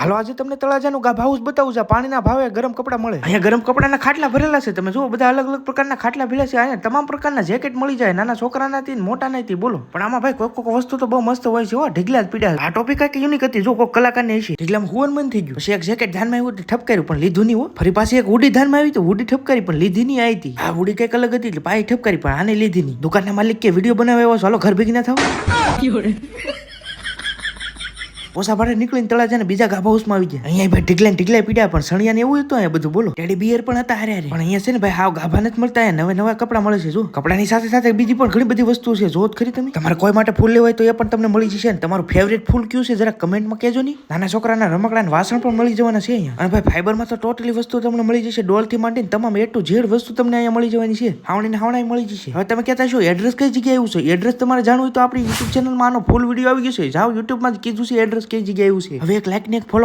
હાલો આજે તમને તળાજાનું ગા ભાવ બતાવું છે. પાણીના ભાવે ગરમ કપડાં મળે. અહીંયા ગરમ કપડાના ખાટલા ભરેલા છે. તમે જુઓ બધા અલગ અલગ પ્રકારના ખાટલા ભરેલા છે. અહીંયા તમામ પ્રકારના જેકેટ મળી જાય. નાના છોકરાના થી મોટા નથી બોલો. પણ આમાં ભાઈ કોઈક કોઈક વસ્તુ તો બહુ મસ્ત હોય છે હો. ઢીગલા પીડા. આ ટોપિક કંઈક યુનિક હતી. જો કોઈ કલાકારની હશે. ઢીગલામાં હુવન મન થઈ ગયું. પછી એક જેકેટ ધ્યાનમાં આવ્યું ઠપકાર્યું પણ લીધું નહીં હો. ફરી પાછી એક હુડી ધ્યાનમાં આવી તો હુડી ઠપકારી પણ લીધી નહીં આવી હતી. આ હુડી કંઈક અલગ હતી એટલે પાછી ઠપકારી પણ આને લીધી નહીં. દુકાનના માલિક કે વીડિયો બનાવ્યો એવો ચાલો ઘર ભેગી ના થાવ. ઓસા ભાડે નીકળીને તળાજાને બીજા ગાભા હાઉસમાં આવી ગયા. અહીંયા ભાઈ ઢીકલા ઢીકલા પીડ્યા પણ સણિયા ને એવું હતું અહીંયા બધું બોલો. ટેડી બિયર પણ હતા હારે પણ અહીંયા છે ને ભાઈ હાવ ગાભા નથી મળતા નવા નવા કપડા મળે છે જો. કપડાની સાથે સાથે બીજી પણ ઘણી બધી વસ્તુ છે જોત ખરી તમે. તમારે કોઈ માટે ફૂલ લેવાય તો એ પણ તમને મળી જશે ને. તમારું ફેવરેટ ફૂલ કયું છે જરા કમેન્ટમાં કહેજો નહીં નાના છોકરાના રમકડા ને વાસણ પણ મળી જવાના છે અહીંયા. અને ભાઈ ફાઈબરમાં તો ટોટલી વસ્તુ તમને મળી જશે ડોલથી માંડીને તમામ એ ટુ ઝેડ વસ્તુ તમને અહીંયા મળી જવાની છે. હાવણી ને હાવણાઈ મળી જશે. હવે તમે કહેતા છો એડ્રેસ કઈ જગ્યાએ આવ્યું છે? એડ્રેસ તમારે જાણવું હોય તો આપણી યુટ્યુબ ચેનલમાં આનો ફૂલ વીડિયો આવી ગયો છે. જાઓ યુટ્યુબમાં જ કીધું છે એડ્રેસ કઈ જગ્યા એવું છે? હવે એક લાઈક ને એક ફોલો